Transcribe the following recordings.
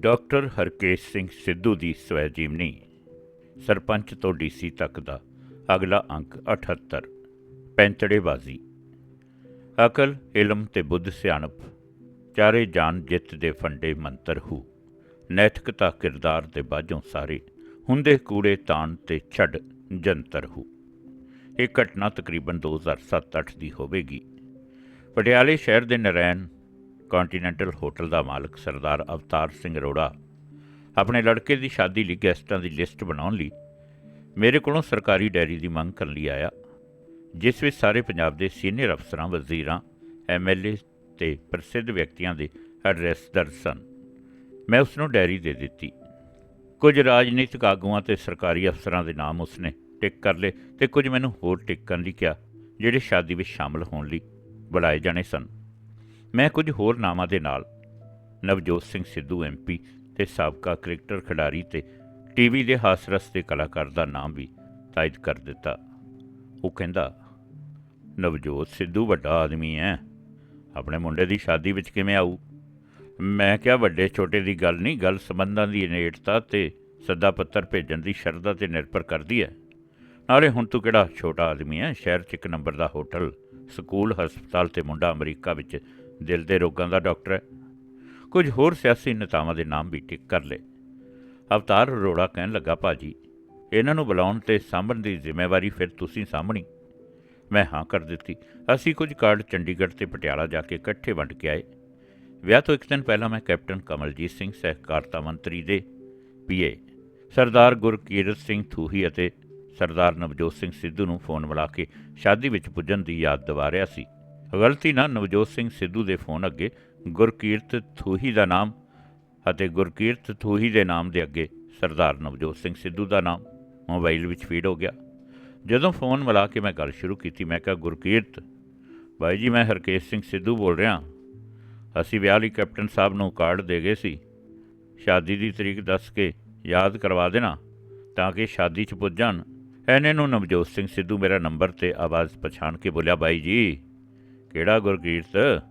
Doctor Harkesh Singh Sidhu ਦੀ ਸਵੈ ਜੀਵਨੀ, ਸਰਪੰਚ ਤੋਂ ਡੀਸੀ ਤੱਕ ਦਾ ਅਗਲਾ ਅੰਕ 78 ਪੈਂਤੜੇਬਾਜ਼ੀ। ਅਕਲ, ਇਲਮ ਤੇ ਬੁੱਧ ਸਿਆਣਪ, ਚਾਰੇ ਜਾਨ ਜਿੱਤ ਦੇ ਫੰਡੇ ਮੰਤਰ ਹੂ। ਨੈਤਿਕਤਾ ਕਿਰਦਾਰ ਦੇ ਬਾਝੋਂ ਸਾਰੇ, ਹੁੰਦੇ ਕੂੜੇ ਤਾਣ ਤੇ ਛੱਡ ਜੰਤਰ ਹੂ। ਇਹ ਘਟਨਾ ਤਕਰੀਬਨ 2007-8 ਦੀ ਹੋਵੇਗੀ। ਪਟਿਆਲੇ ਸ਼ਹਿਰ ਦੇ ਨਰੈਣ ਕੰਟੀਨੈਂਟਲ ਹੋਟਲ ਦਾ ਮਾਲਕ ਸਰਦਾਰ ਅਵਤਾਰ ਸਿੰਘ ਅਰੋੜਾ ਆਪਣੇ ਲੜਕੇ ਦੀ ਸ਼ਾਦੀ ਲਈ ਗੈਸਟਾਂ ਦੀ ਲਿਸਟ ਬਣਾਉਣ ਲਈ ਮੇਰੇ ਕੋਲੋਂ ਸਰਕਾਰੀ ਡੈਰੀ ਦੀ ਮੰਗ ਕਰਨ ਲਈ ਆਇਆ, ਜਿਸ ਵਿੱਚ ਸਾਰੇ ਪੰਜਾਬ ਦੇ ਸੀਨੀਅਰ ਅਫਸਰਾਂ, ਵਜ਼ੀਰਾਂ ਐਮਐਲਏ ਤੇ ਪ੍ਰਸਿੱਧ ਵਿਅਕਤੀਆਂ ਦੇ ਐਡਰੈਸ ਦਰਜ ਸਨ। ਮੈਂ ਉਸ ਨੂੰ ਡੈਰੀ ਦੇ ਦਿੱਤੀ। ਕੁਝ ਰਾਜਨੀਤਿਕ ਆਗੂਆਂ ਤੇ ਸਰਕਾਰੀ ਅਫਸਰਾਂ ਦੇ ਨਾਮ ਉਸਨੇ ਟਿਕ ਕਰ ਲਏ ਤੇ ਕੁਝ ਮੈਨੂੰ ਹੋਰ ਟਿਕ ਕਰਨ ਲਈ ਕਿਹਾ, ਜਿਹੜੇ ਸ਼ਾਦੀ ਵਿੱਚ ਸ਼ਾਮਲ ਹੋਣ ਲਈ ਬੁਲਾਏ ਜਾਣੇ ਸਨ। ਮੈਂ ਕੁਝ ਹੋਰ ਨਾਵਾਂ ਦੇ ਨਾਲ, ਨਵਜੋਤ ਸਿੰਘ ਸਿੱਧੂ ਐਮਪੀ ਤੇ ਸਾਬਕਾ ਕ੍ਰਿਕਟਰ ਖਿਡਾਰੀ ਤੇ ਟੀਵੀ ਦੇ ਹਾਸਰਸ ਦੇ ਕਲਾਕਾਰ ਦਾ ਨਾਮ ਵੀ ਤਾਇਦ ਕਰ ਦਿੱਤਾ। ਉਹ ਕਹਿੰਦਾ, ਨਵਜੋਤ ਸਿੱਧੂ ਵੱਡਾ ਆਦਮੀ ਹੈ ਆਪਣੇ ਮੁੰਡੇ ਦੀ ਸ਼ਾਦੀ ਵਿੱਚ ਕਿਵੇਂ ਆਊ? ਮੈਂ ਕਿਹਾ ਵੱਡੇ ਛੋਟੇ ਦੀ ਗੱਲ ਨਹੀਂ, ਗੱਲ ਸੰਬੰਧਾਂ ਦੀ ਨੇੜਤਾ ਤੇ ਸੱਦਾ ਪੱਤਰ ਭੇਜਣ ਦੀ ਸ਼ਰਧਾ ਤੇ ਨਿਰਭਰ ਕਰਦੀ ਹੈ ਨਾਲੇ ਹੁਣ ਤੂੰ ਕਿਹੜਾ ਛੋਟਾ ਆਦਮੀ ਹੈ ਸ਼ਹਿਰ 'ਚ ਇੱਕ ਨੰਬਰ ਦਾ ਹੋਟਲ, ਸਕੂਲ, ਹਸਪਤਾਲ ਤੇ ਮੁੰਡਾ ਅਮਰੀਕਾ ਵਿੱਚ ਦਿਲ ਦੇ ਰੋਗਾਂ ਦਾ ਡਾਕਟਰ ਹੈ। ਕੁਝ ਹੋਰ ਸਿਆਸੀ ਨੇਤਾਵਾਂ ਦੇ ਨਾਮ ਵੀ ਟਿਕ ਕਰ ਲਏ। ਅਵਤਾਰ ਅਰੋੜਾ ਕਹਿਣ ਲੱਗਾ, ਭਾਜੀ, ਇਹਨਾਂ ਨੂੰ ਬੁਲਾਉਣ ਤੇ ਸਾਂਭਣ ਦੀ ਜ਼ਿੰਮੇਵਾਰੀ ਫਿਰ ਤੁਸੀਂ ਸਾਂਭਣੀ? ਮੈਂ ਹਾਂ ਕਰ ਦਿੱਤੀ। ਅਸੀਂ ਕੁਝ ਕਾਰਡ ਚੰਡੀਗੜ੍ਹ ਤੇ ਪਟਿਆਲਾ ਜਾ ਕੇ ਇਕੱਠੇ ਵੰਡ ਕੇ ਆਏ। ਵਿਆਹ ਤੋਂ ਇੱਕ ਦਿਨ ਪਹਿਲਾਂ ਮੈਂ ਕੈਪਟਨ ਕਮਲਜੀਤ ਸਿੰਘ, ਸਹਿਕਾਰਤਾ ਮੰਤਰੀ ਦੇ ਪੀਏ ਸਰਦਾਰ ਗੁਰਕੀਰਤ ਸਿੰਘ ਥੂਹੀ ਅਤੇ ਸਰਦਾਰ ਨਵਜੋਤ ਸਿੰਘ ਸਿੱਧੂ ਨੂੰ ਫੋਨ ਮਿਲਾ ਕੇ ਸ਼ਾਦੀ ਵਿੱਚ ਪੁੱਜਣ ਦੀ ਯਾਦ ਦਿਵਾ ਰਿਹਾ ਸੀ। ਗਲਤੀ ਨਾਲ ਨਵਜੋਤ ਸਿੰਘ ਸਿੱਧੂ ਦੇ ਫੋਨ ਅੱਗੇ ਗੁਰਕੀਰਤ ਥੂਹੀ ਦਾ ਨਾਮ ਅਤੇ ਗੁਰਕੀਰਤ ਥੂਹੀ ਦੇ ਨਾਮ ਦੇ ਅੱਗੇ ਸਰਦਾਰ ਨਵਜੋਤ ਸਿੰਘ ਸਿੱਧੂ ਦਾ ਨਾਮ ਮੋਬਾਈਲ ਵਿੱਚ ਫੀਡ ਹੋ ਗਿਆ। ਜਦੋਂ ਫੋਨ ਮਿਲਾ ਕੇ ਮੈਂ ਗੱਲ ਸ਼ੁਰੂ ਕੀਤੀ, ਮੈਂ ਕਿਹਾ, ਗੁਰਕੀਰਤ, ਬਾਈ ਜੀ, ਮੈਂ ਹਰਕੇਸ਼ ਸਿੰਘ ਸਿੱਧੂ ਬੋਲ ਰਿਹਾ ਅਸੀਂ ਵਿਆਹ ਲਈ ਕੈਪਟਨ ਸਾਹਿਬ ਨੂੰ ਕਾਰਡ ਦੇ ਗਏ ਸੀ। ਸ਼ਾਦੀ ਦੀ ਤਰੀਕ ਦੱਸ ਕੇ ਯਾਦ ਕਰਵਾ ਦੇਣਾ ਤਾਂ ਕਿ ਸ਼ਾਦੀ 'ਚ ਪੁੱਜ ਜਾਣ। ਐਨੇ ਨੂੰ ਨਵਜੋਤ ਸਿੰਘ ਸਿੱਧੂ ਮੇਰਾ ਨੰਬਰ ਤੇ ਆਵਾਜ਼ ਪਛਾਣ ਕੇ ਬੋਲਿਆ, ਬਾਈ ਜੀ ਕਿਹੜਾ ਗੁਰਕੀਰਤ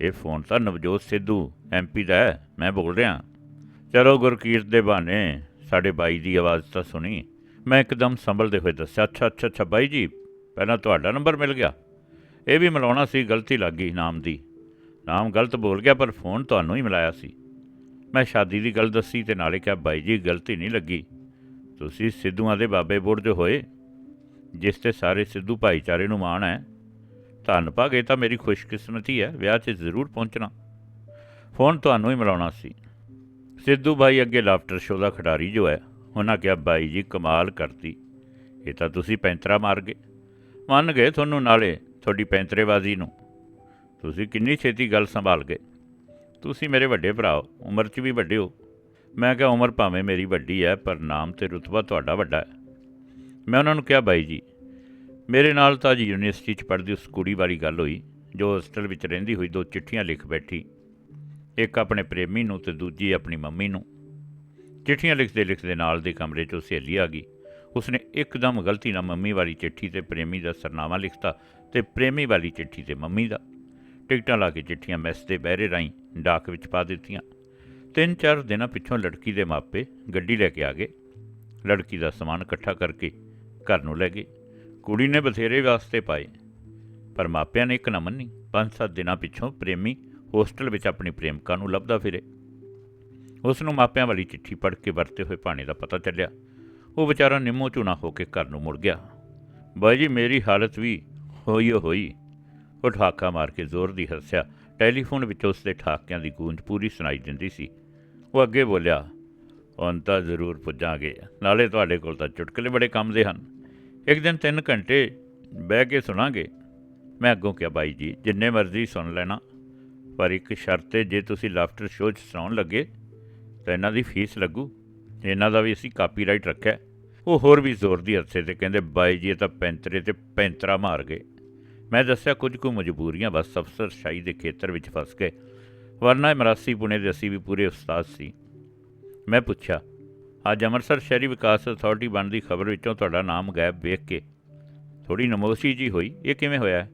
ਇਹ ਫੋਨ ਤਾਂ ਨਵਜੋਤ ਸਿੱਧੂ ਐਮਪੀ ਦਾ ਹੈ, ਮੈਂ ਬੋਲ ਰਿਹਾ। ਚਲੋ ਗੁਰਕੀਰਤ ਦੇ ਬਹਾਨੇ, ਸਾਡੇ ਬਾਈ ਦੀ ਆਵਾਜ਼ ਤਾਂ ਸੁਣੀ। ਮੈਂ ਇੱਕਦਮ ਸੰਭਲਦੇ ਹੋਏ ਦੱਸਿਆ, ਅੱਛਾ ਅੱਛਾ ਅੱਛਾ ਬਾਈ ਜੀ, ਪਹਿਲਾਂ ਤੁਹਾਡਾ ਨੰਬਰ ਮਿਲ ਗਿਆ। ਇਹ ਵੀ ਮਿਲਾਉਣਾ ਸੀ, ਗਲਤੀ ਲੱਗ ਗਈ ਨਾਮ ਦੀ। ਨਾਮ ਗਲਤ ਬੋਲ ਗਿਆ, ਪਰ ਫੋਨ ਤੁਹਾਨੂੰ ਹੀ ਮਿਲਾਇਆ ਸੀ। ਮੈਂ ਸ਼ਾਦੀ ਦੀ ਗੱਲ ਦੱਸੀ ਤੇ ਨਾਲੇ ਕਿਹਾ, ਬਾਈ ਜੀ, ਗਲਤੀ ਨਹੀਂ ਲੱਗੀ। ਤੁਸੀਂ ਸਿੱਧੂਆਂ ਦੇ ਬਾਬੇ ਬੁਰਜ ਹੋਏ, ਜਿਸ ਤੇ ਸਾਰੇ ਸਿੱਧੂ ਭਾਈਚਾਰੇ ਨੂੰ ਮਾਣ ਹੈ। ਧੰਨ ਭਾਗੇ ਤਾਂ ਮੇਰੀ ਖੁਸ਼ਕਿਸਮਤੀ ਹੈ, ਵਿਆਹ 'ਚ ਜ਼ਰੂਰ ਪਹੁੰਚਣਾ। ਫੋਨ ਤੁਹਾਨੂੰ ਹੀ ਮਿਲਾਉਣਾ ਸੀ। ਸਿੱਧੂ ਭਾਈ ਅੱਗੇ ਲਾਫਟਰ ਸ਼ੋਅ ਦਾ ਖਿਡਾਰੀ ਜੋ ਹੈ, ਉਹਨਾਂ ਕਿਹਾ, ਬਾਈ ਜੀ, ਕਮਾਲ ਕਰਤੀ। ਇਹ ਤਾਂ ਤੁਸੀਂ ਪੈਂਤਰਾ ਮਾਰ ਗਏ। ਮੰਨ ਗਏ ਤੁਹਾਨੂੰ ਨਾਲੇ ਤੁਹਾਡੀ ਪੈਂਤਰੇਬਾਜ਼ੀ ਨੂੰ। ਤੁਸੀਂ ਕਿੰਨੀ ਛੇਤੀ ਗੱਲ ਸੰਭਾਲ ਗਏ। ਤੁਸੀਂ ਮੇਰੇ ਵੱਡੇ ਭਰਾ ਹੋ, ਉਮਰ 'ਚ ਵੀ ਵੱਡੇ ਹੋ। ਮੈਂ ਕਿਹਾ, ਉਮਰ ਭਾਵੇਂ ਮੇਰੀ ਵੱਡੀ ਹੈ, ਪਰ ਨਾਮ ਤੇ ਰੁਤਬਾ ਤੁਹਾਡਾ ਵੱਡਾ ਹੈ। ਮੈਂ ਉਹਨਾਂ ਨੂੰ ਕਿਹਾ, ਬਾਈ ਜੀ ਮੇਰੇ ਨਾਲ ਤਾਂ ਜੀ ਯੂਨੀਵਰਸਿਟੀ 'ਚ ਪੜ੍ਹਦੀ ਉਸ ਕੁੜੀ ਵਾਲੀ ਗੱਲ ਹੋਈ, ਜੋ ਹੋਸਟਲ ਵਿੱਚ ਰਹਿੰਦੀ ਹੋਈ ਦੋ ਚਿੱਠੀਆਂ ਲਿਖ ਬੈਠੀ। ਇੱਕ ਆਪਣੇ ਪ੍ਰੇਮੀ ਨੂੰ ਤੇ ਦੂਜੀ ਆਪਣੀ ਮੰਮੀ ਨੂੰ। ਚਿੱਠੀਆਂ ਲਿਖਦੇ ਲਿਖਦੇ ਨਾਲ ਦੇ ਕਮਰੇ 'ਚੋਂ ਸਹੇਲੀ ਆ ਗਈ। ਉਸਨੇ ਇੱਕਦਮ ਗਲਤੀ ਨਾਲ ਮੰਮੀ ਵਾਲੀ ਚਿੱਠੀ ਤੇ ਪ੍ਰੇਮੀ ਦਾ ਸਰਨਾਮਾ ਲਿਖਤਾ ਤੇ ਪ੍ਰੇਮੀ ਵਾਲੀ ਚਿੱਠੀ ਤੇ ਮੰਮੀ ਦਾ। ਟਿਕਟਾਂ ਲਾ ਕੇ ਚਿੱਠੀਆਂ ਮੈਸ ਦੇ ਬਹਿਰੇ ਰਾਹੀਂ ਡਾਕ ਵਿੱਚ ਪਾ ਦਿੱਤੀਆਂ। ਤਿੰਨ ਚਾਰ ਦਿਨਾਂ ਪਿੱਛੋਂ ਲੜਕੀ ਦੇ ਮਾਪੇ ਗੱਡੀ ਲੈ ਕੇ ਆ ਗਏ। ਲੜਕੀ ਦਾ ਸਮਾਨ ਇਕੱਠਾ ਕਰਕੇ ਘਰ ਨੂੰ ਲੈ ਗਏ। ਕੁੜੀ ਨੇ ਬਥੇਰੇ ਵਾਸਤੇ ਪਾਏ, ਪਰ ਮਾਪਿਆਂ ਨੇ ਇੱਕ ਨਾ ਮੰਨੀ। ਪੰਜ ਸੱਤ ਦਿਨਾਂ ਪਿੱਛੋਂ ਪ੍ਰੇਮੀ ਹੋਸਟਲ ਵਿੱਚ ਆਪਣੀ ਪ੍ਰੇਮਿਕਾ ਨੂੰ ਲੱਭਦਾ ਫਿਰੇ। ਉਸ ਨੂੰ ਮਾਪਿਆਂ ਵਾਲੀ ਚਿੱਠੀ ਪੜ੍ਹ ਕੇ ਵਰਤੇ ਹੋਏ ਭਾਣੇ ਦਾ ਪਤਾ ਚੱਲਿਆ। ਉਹ ਵਿਚਾਰਾ ਨਿੰਮੋ ਝੂਣਾ ਹੋ ਕੇ ਘਰ ਨੂੰ ਮੁੜ ਗਿਆ। ਬਾਈ ਜੀ, ਮੇਰੀ ਹਾਲਤ ਵੀ ਹੋਈ ਓ ਹੋਈ। ਉਹ ਠਾਕਾ ਮਾਰ ਕੇ ਜ਼ੋਰ ਦੀ ਹੱਸਿਆ। ਟੈਲੀਫੋਨ ਵਿੱਚ ਉਸ ਦੇ ਠਾਕਿਆਂ ਦੀ ਗੂੰਜ ਪੂਰੀ ਸੁਣਾਈ ਦਿੰਦੀ ਸੀ। ਉਹ ਅੱਗੇ ਬੋਲਿਆ, ਹੁਣ ਤਾਂ ਜ਼ਰੂਰ ਪੁੱਜਾਂਗੇ। ਨਾਲੇ ਤੁਹਾਡੇ ਕੋਲ ਤਾਂ ਚੁਟਕਲੇ ਬੜੇ ਕੰਮ ਦੇ ਹਨ। ਇੱਕ ਦਿਨ 3 ਘੰਟੇ ਬਹਿ ਕੇ ਸੁਣਾਂਗੇ। ਮੈਂ ਅੱਗੋਂ ਕਿਹਾ, ਬਾਈ ਜੀ, ਜਿੰਨੇ ਮਰਜ਼ੀ ਸੁਣ ਲੈਣਾ, ਪਰ ਇੱਕ ਸ਼ਰਤ 'ਤੇ ਜੇ ਤੁਸੀਂ ਲਾਫਟਰ ਸ਼ੋਅ 'ਚ ਸੁਣਾਉਣ ਲੱਗੇ, ਤਾਂ ਇਹਨਾਂ ਦੀ ਫੀਸ ਲੱਗੂ। ਇਹਨਾਂ ਦਾ ਵੀ ਅਸੀਂ ਕਾਪੀਰਾਈਟ ਰੱਖਿਆ। ਉਹ ਹੋਰ ਵੀ ਜ਼ੋਰ ਦੀ ਅਰਸੇ ਤੇ ਕਹਿੰਦੇ, ਬਾਈ ਜੀ, ਇਹ ਤਾਂ ਪੈਂਤਰੇ ਤੇ ਪੈਂਤਰਾ ਮਾਰ ਗਏ। ਮੈਂ ਦੱਸਿਆ, ਕੁਝ ਕੁ ਮਜਬੂਰੀਆਂ, ਬਸ ਅਫਸਰਸ਼ਾਹੀ ਦੇ ਖੇਤਰ ਵਿੱਚ ਫਸ ਗਏ। ਵਰਨਾ ਇਹ ਮਰਾਸੀ ਪੁਣੇ ਦੇ ਅਸੀਂ ਵੀ ਪੂਰੇ ਉਸਤਾਦ ਸੀ। ਮੈਂ ਪੁੱਛਿਆ ਅੱਜ ਅੰਮ੍ਰਿਤਸਰ ਸ਼ਹਿਰੀ ਵਿਕਾਸ ਅਥਾਰਟੀ ਬਣਦੀ ਖਬਰ ਵਿੱਚੋਂ ਤੁਹਾਡਾ ਨਾਮ ਗਾਇਬ ਵੇਖ ਕੇ ਥੋੜੀ ਨਮੋਸ਼ੀ ਜੀ ਹੋਈ। ਇਹ ਕਿਵੇਂ ਹੋਇਆ? ਹੈ?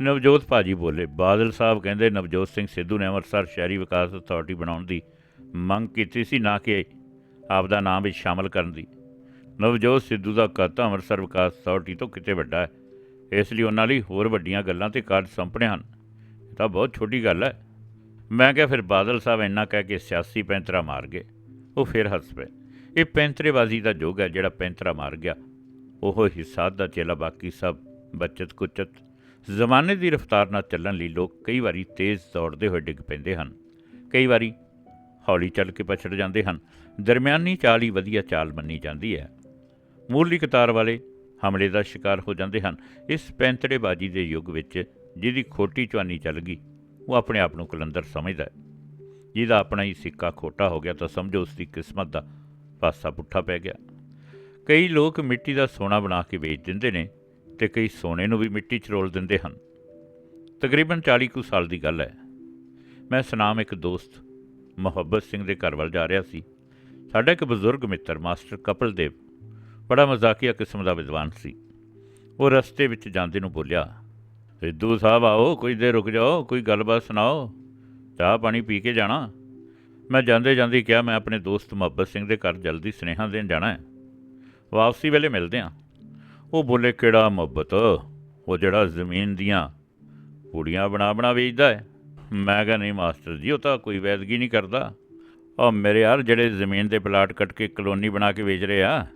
ਨਵਜੋਤ ਭਾਜੀ ਬੋਲੇ, ਬਾਦਲ ਸਾਹਿਬ ਕਹਿੰਦੇ ਨਵਜੋਤ ਸਿੰਘ ਸਿੱਧੂ ਨੇ ਅੰਮ੍ਰਿਤਸਰ ਸ਼ਹਿਰੀ ਵਿਕਾਸ ਅਥਾਰਟੀ ਬਣਾਉਣ ਦੀ ਮੰਗ ਕੀਤੀ ਸੀ, ਨਾ ਕਿ ਆਪ ਦਾ ਨਾਮ ਵਿੱਚ ਸ਼ਾਮਲ ਕਰਨ ਦੀ। ਨਵਜੋਤ ਸਿੱਧੂ ਦਾ ਕੱਦ ਅੰਮ੍ਰਿਤਸਰ ਵਿਕਾਸ ਅਥਾਰਟੀ ਤੋਂ ਕਿਤੇ ਵੱਡਾ ਹੈ। ਇਸ ਲਈ ਉਹਨਾਂ ਲਈ ਹੋਰ ਵੱਡੀਆਂ ਗੱਲਾਂ ਤੇ ਕਾਰਜ ਸੰਪਣੇ ਹਨ। ਇਹ ਤਾਂ ਬਹੁਤ ਛੋਟੀ ਗੱਲ ਹੈ। ਮੈਂ ਕਿਹਾ ਫਿਰ ਬਾਦਲ ਸਾਹਿਬ ਇੰਨਾ ਕਹਿ ਕੇ ਸਿਆਸੀ ਪੈਂਤਰਾ ਮਾਰ ਗਏ। ਉਹ ਫਿਰ ਹੱਸ ਪਏ। ਇਹ ਪੈਂਤਰੇਬਾਜ਼ੀ ਦਾ ਯੁੱਗ ਹੈ ਜਿਹੜਾ ਪੈਂਤਰਾ ਮਾਰ ਗਿਆ। ਉਹ ਹੀ ਸਾਧ ਦਾ ਚੇਲਾ ਬਾਕੀ ਸਭ ਬਚਤ ਕੁਚਤ, ਜ਼ਮਾਨੇ ਦੀ ਰਫ਼ਤਾਰ ਨਾਲ ਚੱਲਣ ਲਈ ਲੋਕ ਕਈ ਵਾਰੀ ਤੇਜ਼ ਦੌੜਦੇ ਹੋਏ ਡਿੱਗ ਪੈਂਦੇ ਹਨ। ਕਈ ਵਾਰੀ ਹੌਲੀ ਚੱਲ ਕੇ ਪਛੜ ਜਾਂਦੇ ਹਨ। ਦਰਮਿਆਨੀ ਚਾਲ ਹੀ ਵਧੀਆ ਚਾਲ ਮੰਨੀ ਜਾਂਦੀ ਹੈ। ਮੂਲੀ ਕਤਾਰ ਵਾਲੇ ਹਮਲੇ ਦਾ ਸ਼ਿਕਾਰ ਹੋ ਜਾਂਦੇ ਹਨ। ਇਸ ਪੈਂਤੜੇਬਾਜ਼ੀ ਦੇ ਯੁੱਗ ਵਿੱਚ ਜਿਹਦੀ ਖੋਟੀ ਚਵਾਨੀ ਚੱਲ ਗਈ, ਉਹ ਆਪਣੇ ਆਪ ਨੂੰ ਕਲੰਦਰ ਸਮਝਦਾ ਹੈ। ਜਿਹਦਾ ਆਪਣਾ ਹੀ ਸਿੱਕਾ ਖੋਟਾ ਹੋ ਗਿਆ ਤਾਂ ਸਮਝੋ ਉਸ ਦੀ ਕਿਸਮਤ ਦਾ ਪਾਸਾ ਪੁੱਠਾ ਪੈ ਗਿਆ। ਕਈ ਲੋਕ ਮਿੱਟੀ ਦਾ ਸੋਨਾ ਬਣਾ ਕੇ ਵੇਚ ਦਿੰਦੇ ਨੇ ਤੇ ਕਈ ਸੋਨੇ ਨੂੰ ਵੀ ਮਿੱਟੀ 'ਚ ਰੋਲ ਦਿੰਦੇ ਹਨ। ਤਕਰੀਬਨ 40 ਕੁ ਸਾਲ ਦੀ ਗੱਲ ਹੈ। ਮੈਂ ਸੁਨਾਮ ਇੱਕ ਦੋਸਤ, ਮੁਹੱਬਤ ਸਿੰਘ ਦੇ ਘਰ ਵੱਲ ਜਾ ਰਿਹਾ ਸੀ। ਸਾਡਾ ਇੱਕ ਬਜ਼ੁਰਗ ਮਿੱਤਰ, ਮਾਸਟਰ ਕਪਲ ਦੇਵ, ਬੜਾ ਮਜ਼ਾਕੀਆ ਕਿਸਮ ਦਾ ਵਿਦਵਾਨ ਸੀ। ਉਹ ਰਸਤੇ ਵਿੱਚ ਜਾਂਦੇ ਨੂੰ ਬੋਲਿਆ ਸਿੱਧੂ ਸਾਹਿਬ ਆਓ ਕੁਝ ਦੇਰ ਰੁਕ ਜਾਓ, ਕੋਈ ਗੱਲਬਾਤ ਸੁਣਾਓ, ਚਾਹ ਪਾਣੀ ਪੀ ਕੇ ਜਾਣਾ। ਮੈਂ ਜਾਂਦੇ ਜਾਂਦੇ ਕਿਹਾ, ਮੈਂ ਆਪਣੇ ਦੋਸਤ ਮੁਹੱਬਤ ਸਿੰਘ ਦੇ ਘਰ ਜਲਦੀ ਸੁਨੇਹਾ ਦੇਣ ਜਾਣਾ ਹੈ। ਵਾਪਸੀ ਵੇਲੇ ਮਿਲਦੇ ਹਾਂ। ਉਹ ਬੋਲੇ, ਕਿਹੜਾ ਮੁਹੱਬਤ? ਉਹ ਜਿਹੜਾ ਜ਼ਮੀਨ ਦੀਆਂ ਕੁੜੀਆਂ ਬਣਾ ਬਣਾ ਵੇਚਦਾ ਹੈ। ਮੈਂ ਕਿਹਾ, ਨਹੀਂ ਮਾਸਟਰ ਜੀ, ਉਹ ਤਾਂ ਕੋਈ ਵੈਦਗੀ ਨਹੀਂ ਕਰਦਾ। ਉਹ ਮੇਰੇ ਯਾਰ, ਜਿਹੜੇ ਜ਼ਮੀਨ ਦੇ ਪਲਾਟ ਕੱਟ ਕੇ ਕਲੋਨੀ ਬਣਾ ਕੇ ਵੇਚ ਰਹੇ ਆ,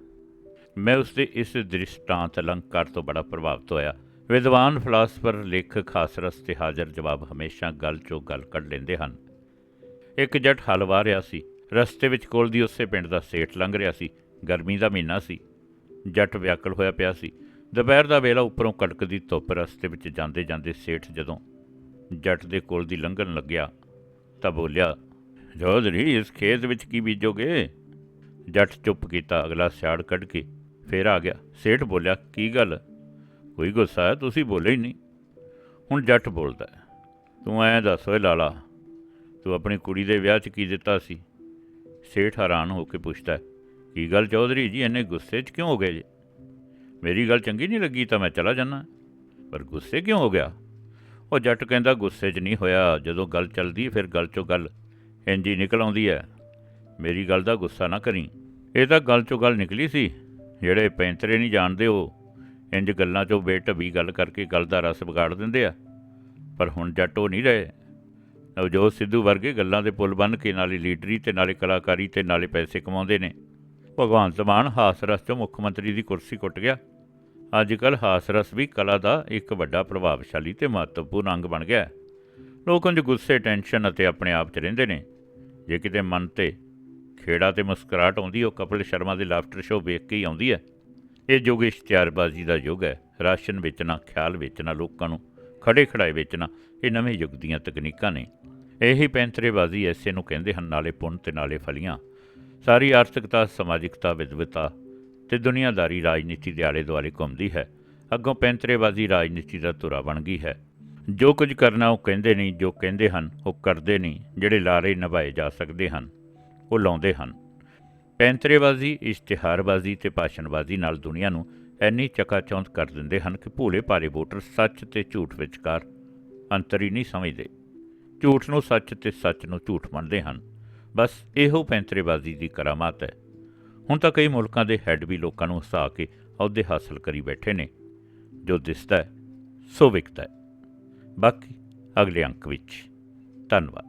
ਮੈਂ ਉਸ ਦੇ ਇਸ ਦ੍ਰਿਸ਼ਟਾਂਤ ਅਲੰਕਾਰ ਤੋਂ ਬੜਾ ਪ੍ਰਭਾਵਿਤ ਹੋਇਆ। ਵਿਦਵਾਨ, ਫਲਾਸਫਰ, ਲੇਖਕ, ਖਾਸ ਰਸਤੇ ਹਾਜ਼ਰ ਜਵਾਬ ਹਮੇਸ਼ਾ ਗੱਲ ਚੋਂ ਗੱਲ ਕੱਢ ਲੈਂਦੇ ਹਨ। ਇੱਕ ਜੱਟ ਹਲ ਵਾਹ ਰਿਹਾ ਸੀ। ਰਸਤੇ ਵਿੱਚ ਕੋਲ ਦੀ ਉਸੇ ਪਿੰਡ ਦਾ ਸੇਠ ਲੰਘ ਰਿਹਾ ਸੀ। ਗਰਮੀ ਦਾ ਮਹੀਨਾ ਸੀ। ਜੱਟ ਵਿਆਕਲ ਹੋਇਆ ਪਿਆ ਸੀ। ਦੁਪਹਿਰ ਦਾ ਵੇਲਾ ਉੱਪਰੋਂ ਕੜਕਦੀ ਧੁੱਪ ਰਸਤੇ ਵਿੱਚ ਜਾਂਦੇ ਜਾਂਦੇ ਸੇਠ ਜਦੋਂ ਜੱਟ ਦੇ ਕੋਲ ਦੀ ਲੰਘਣ ਲੱਗਿਆ ਤਾਂ ਬੋਲਿਆ ਜੋਦਰੀ ਇਸ ਖੇਤ ਵਿੱਚ ਕੀ ਬੀਜੋਗੇ? ਜੱਟ ਚੁੱਪ ਕੀਤਾ, ਅਗਲਾ ਸਿਆੜ ਕੱਢ ਕੇ ਫੇਰ ਆ ਗਿਆ। ਸੇਠ ਬੋਲਿਆ, ਕੀ ਗੱਲ? ਕੋਈ ਗੁੱਸਾ ਹੈ? ਤੁਸੀਂ ਬੋਲੇ ਹੀ ਨਹੀਂ। ਹੁਣ ਜੱਟ ਬੋਲਦਾ ਤੂੰ ਐਂ ਦੱਸ ਓਏ ਲਾਲਾ ਤੂੰ ਆਪਣੀ ਕੁੜੀ ਦੇ ਵਿਆਹ 'ਚ ਕੀ ਦਿੱਤਾ ਸੀ? ਸੇਠ ਹੈਰਾਨ ਹੋ ਕੇ ਪੁੱਛਦਾ ਕੀ ਗੱਲ ਚੌਧਰੀ ਜੀ, ਇੰਨੇ ਗੁੱਸੇ 'ਚ ਕਿਉਂ ਹੋ ਗਏ ਜੀ? ਮੇਰੀ ਗੱਲ ਚੰਗੀ ਨਹੀਂ ਲੱਗੀ ਤਾਂ ਮੈਂ ਚਲਾ ਜਾਣਾ ਪਰ ਗੁੱਸੇ ਕਿਉਂ ਹੋ ਗਿਆ? ਉਹ ਜੱਟ ਕਹਿੰਦਾ, ਗੁੱਸੇ 'ਚ ਨਹੀਂ ਹੋਇਆ। ਜਦੋਂ ਗੱਲ ਚੱਲਦੀ ਫਿਰ ਗੱਲ 'ਚੋਂ ਗੱਲ ਇੰਜ ਹੀ ਨਿਕਲ ਆਉਂਦੀ ਹੈ। ਮੇਰੀ ਗੱਲ ਦਾ ਗੁੱਸਾ ਨਾ ਕਰੀ। ਇਹ ਤਾਂ ਗੱਲ 'ਚੋਂ ਗੱਲ ਨਿਕਲੀ ਸੀ। ਜਿਹੜੇ ਪੈਂਤਰੇ ਨਹੀਂ ਜਾਣਦੇ ਉਹ ਇੰਜ ਗੱਲਾਂ 'ਚੋਂ ਬੇਢੱਬੀ ਗੱਲ ਕਰਕੇ ਗੱਲ ਦਾ ਰਸ ਵਿਗਾੜ ਦਿੰਦੇ ਆ। ਪਰ ਹੁਣ ਜੱਟ ਉਹ ਨਹੀਂ ਰਹੇ। ਨਵਜੋਤ ਸਿੱਧੂ ਵਰਗੇ ਗੱਲਾਂ ਦੇ ਪੁੱਲ ਬੰਨ ਕੇ ਨਾਲੇ ਲੀਡਰੀ ਤੇ ਨਾਲੇ ਕਲਾਕਾਰੀ ਤੇ ਨਾਲੇ ਪੈਸੇ ਕਮਾਉਂਦੇ ਨੇ। ਭਗਵੰਤ ਮਾਨ ਹਾਸਰਸ 'ਚੋਂ ਮੁੱਖ ਮੰਤਰੀ ਦੀ ਕੁਰਸੀ ਕੁੱਟ ਗਿਆ। ਅੱਜ ਕੱਲ੍ਹ ਹਾਸਰਸ ਵੀ ਕਲਾ ਦਾ ਇੱਕ ਵੱਡਾ ਪ੍ਰਭਾਵਸ਼ਾਲੀ ਤੇ ਮਹੱਤਵਪੂਰਨ ਅੰਗ ਬਣ ਗਿਆ ਹੈ। ਲੋਕ ਉਂਝ ਗੁੱਸੇ, ਟੈਨਸ਼ਨ ਅਤੇ ਆਪਣੇ ਆਪ 'ਚ ਰਹਿੰਦੇ ਨੇ। ਜੇ ਕਿਤੇ ਮਨ ਤੇ ਖੇੜਾ ਤੇ ਮੁਸਕਰਾਹਟ ਆਉਂਦੀ, ਉਹ ਕਪਿਲ ਸ਼ਰਮਾ ਦੇ ਲਾਫਟਰ ਸ਼ੋਅ ਵੇਖ ਕੇ ਹੀ ਆਉਂਦੀ ਹੈ। ਇਹ ਯੁੱਗ ਇਸ਼ਤਿਹਾਰਬਾਜ਼ੀ ਦਾ ਯੁੱਗ ਹੈ। ਰਾਸ਼ਨ ਵੇਚਣਾ, ਖਿਆਲ ਵੇਚਣਾ, ਲੋਕਾਂ ਨੂੰ ਖੜੇ ਖੜਾਏ ਵੇਚਣਾ, ਇਹ ਨਵੇਂ ਯੁੱਗ ਦੀਆਂ ਤਕਨੀਕਾਂ ਨੇ। ਇਹੀ ਪੈਂਤਰੇਬਾਜ਼ੀ ਐਸੇ ਨੂੰ ਕਹਿੰਦੇ ਹਨ, ਨਾਲੇ ਪੁੰਨ ਤੇ ਨਾਲੇ ਫਲੀਆਂ। ਸਾਰੀ ਆਰਥਿਕਤਾ, ਸਮਾਜਿਕਤਾ ਵਿਦਵਤਾ ਤੇ ਦੁਨੀਆਦਾਰੀ ਰਾਜਨੀਤੀ ਦੇ ਆਲੇ ਦੁਆਲੇ ਘੁੰਮਦੀ ਹੈ। ਅੱਗੋਂ ਪੈਂਤਰੇਬਾਜ਼ੀ ਰਾਜਨੀਤੀ ਦਾ ਧੁਰਾ ਬਣ ਗਈ ਹੈ। ਜੋ ਕੁਝ ਕਰਨਾ ਉਹ ਕਹਿੰਦੇ ਨਹੀਂ, ਜੋ ਕਹਿੰਦੇ ਹਨ ਉਹ ਕਰਦੇ ਨਹੀਂ, ਜਿਹੜੇ ਲਾਰੇ ਨਿਭਾਏ ਜਾ ਸਕਦੇ ਹਨ, ਉਹ ਲਾਉਂਦੇ ਹਨ। ਪੈਂਤਰੇਬਾਜ਼ੀ ਇਸ਼ਤਿਹਾਰਬਾਜ਼ੀ ਤੇ ਭਾਸ਼ਣਬਾਜ਼ੀ ਨਾਲ ਦੁਨੀਆ ਨੂੰ ਐਨੀ ਚਕਾਚੌਂਧ ਕਰ ਦਿੰਦੇ ਹਨ ਕਿ ਭੋਲੇ ਭਾਰੇ ਵੋਟਰ ਸੱਚ ਤੇ ਝੂਠ ਵਿਚਕਾਰ ਅੰਤਰ ਹੀ ਨਹੀਂ ਸਮਝਦੇ। ਝੂਠ ਨੂੰ ਸੱਚ ਤੇ ਸੱਚ ਨੂੰ ਝੂਠ ਮੰਨਦੇ ਹਨ। ਬਸ ਇਹੋ ਪੈਂਤਰੇਬਾਜ਼ੀ ਦੀ ਕਰਾਮਾਤ ਹੈ। ਹੁਣ ਤਾਂ ਕਈ ਮੁਲਕਾਂ ਦੇ ਹੈੱਡ ਵੀ ਲੋਕਾਂ ਨੂੰ ਹਸਾ ਕੇ ਅਹੁਦੇ ਹਾਸਲ ਕਰੀ ਬੈਠੇ ਨੇ। ਜੋ ਦਿਸਦਾ ਹੈ, ਸੋ ਵਿਕਦਾ ਹੈ। ਬਾਕੀ ਅਗਲੇ ਅੰਕ ਵਿੱਚ। ਧੰਨਵਾਦ।